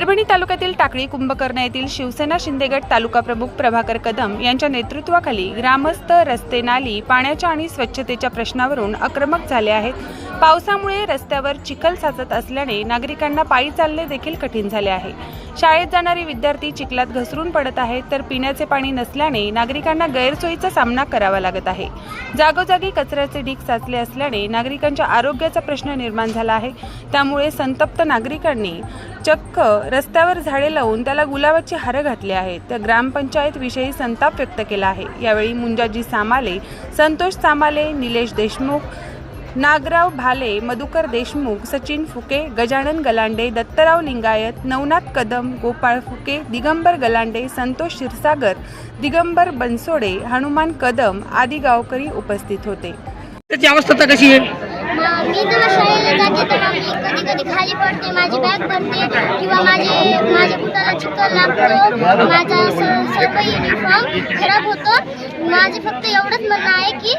परभणी तालुक्यातील टाकळी कुंभकर्ण येथील शिवसेना शिंदेगड तालुका प्रमुख प्रभाकर कदम यांच्या नेतृत्वाखाली ग्रामस्थ रस्ते नाली पाण्याच्या आणि स्वच्छतेच्या प्रश्नावरून आक्रमक झाले आहेत. पावसामुळे रस्त्यावर चिखल साचत असल्याने नागरिकांना पायी चालणे देखील कठीण झाले आहे. शाळेत जाणारे विद्यार्थी चिखलात घसरून पडत आहेत तर पिण्याचे पाणी नसल्याने नागरिकांना गैरसोयीचा सामना करावा लागत आहे. जागोजागी कचऱ्याचे ढीग साचले असल्याने नागरिकांच्या आरोग्याचा प्रश्न निर्माण झाला आहे. त्यामुळे संतप्त नागरिकांनी चक्क रस्त्यावर झाडे लावून त्याला गुलाबाची हारं घातली आहेत. तर ग्रामपंचायत विषयी संताप व्यक्त केला आहे. यावेळी मुंजाजी सामाले संतोष सामाले निलेश देशमुख नागराव भाले मधुकर देशमुख सचिन फुके गजानन गलांडे दत्तराव लिंगायत नवनाथ कदम गोपाळ फुके दिगंबर गलांडे संतोष क्षीरसागर दिगंबर बनसोडे हनुमान कदम आदी गावकरी उपस्थित होते. त्याची अवस्था कशी आहे? मा- जेव्हा शाळेला जाते तेव्हा मी कधी कधी खाली पडते माझी बॅग भरते किंवा माझे माझ्या बुटाला चिखल लागतो माझा स- खराब होतो. माझे फक्त एवढंच म्हणणं आहे की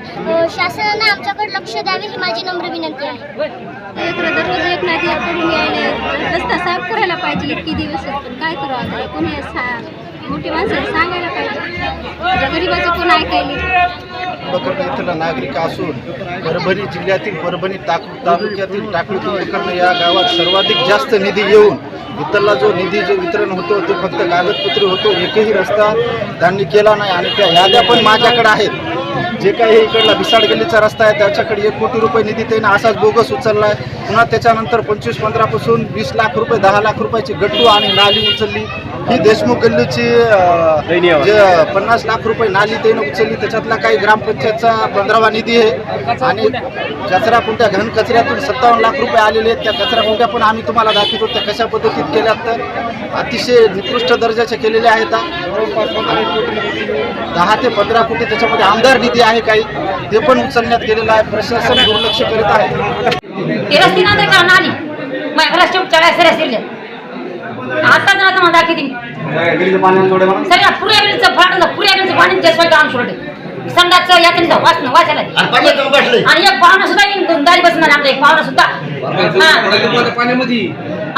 शासनाने आमच्याकडे लक्ष द्यावे ही माझी नम्र विनंती आहे. दररोज एक नाती करून यायला रस्ता साफ करायला पाहिजे इतकी दिवस काय करावं आता? कोणी मोठी माणसं सांगायला पाहिजे. गरीबाचं कोण ऐकायला कुंभकर्ण इथला नागरिक असून परभणी जिल्ह्यातील परभणी ताक तालुक्यातील टाकळी कुंभकर्ण या गावात सर्वाधिक जास्त निधी येऊन इथला जो निधी जो वितरण होतो ते फक्त कागदपत्री होतो एकही रस्ता त्यांनी केला नाही आणि त्या याद्या पण माझ्याकडे आहेत. जे काही इकडला बिसाड गल्लीचा रस्ता आहे त्याच्याकडे एक कोटी रुपये निधी त्याने असाच बोगस उचलला आहे पुन्हा त्याच्यानंतर पंचवीस पंधरापासून वीस लाख रुपये दहा लाख रुपयाची गट्टू आणि नाली उचलली. ही देशमुख गल्लीची जे पन्नास लाख रुपये नाली त्याने उचलली त्याच्यातला काही ग्रामपंचायतचा पंधरावा निधी आहे. आणि कचरा कुंट्या घन कचऱ्यातून सत्तावन्न लाख रुपये आलेले आहेत. त्या कचरा कुंट्या पण आम्ही तुम्हाला दाखवतो त्या कशा पद्धतीत केल्यात तर. अतिशय निकृष्ट दर्जाच्या केलेल्या आहेत. दहा ते पंधरा कोटी त्याच्यामध्ये आमदार निधी आहे काही. ते पण उचलण्यात गेलेलं आहे. प्रशासन दुर्लक्ष करीत आहे. आता पुऱ्या गेलीचं फाटलं पुऱ्या गेलीचं पाणी ते स्वतः आम सोडलं संडाचं याचं वाचणं वाचायला. आणि एक पाहुणा सुद्धा दारी बसणार आमचा एक पाहुणा सुद्धा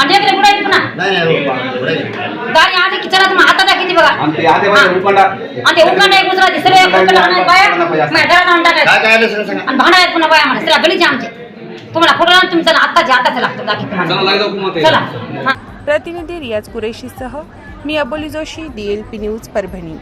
आणि एक पुढे पुन्हा दारी आधी बघा. हा. आणि ते उकांडा एक उचला सगळे उकांडा आणायला बाया? मग घरात आणून टाकायचं आणि भांडा आहेत पुन्हा बाया म्हणा. सगळ्या गलीचे आमचे. तुम्हाला फोटो लावून तुमचं आत्ताचे आताच लागतं दाखी तुम्हाला चला. हा प्रतिनिधी रियाज कुरेशीसह मी Aboli Joshi D L P news Parbhani.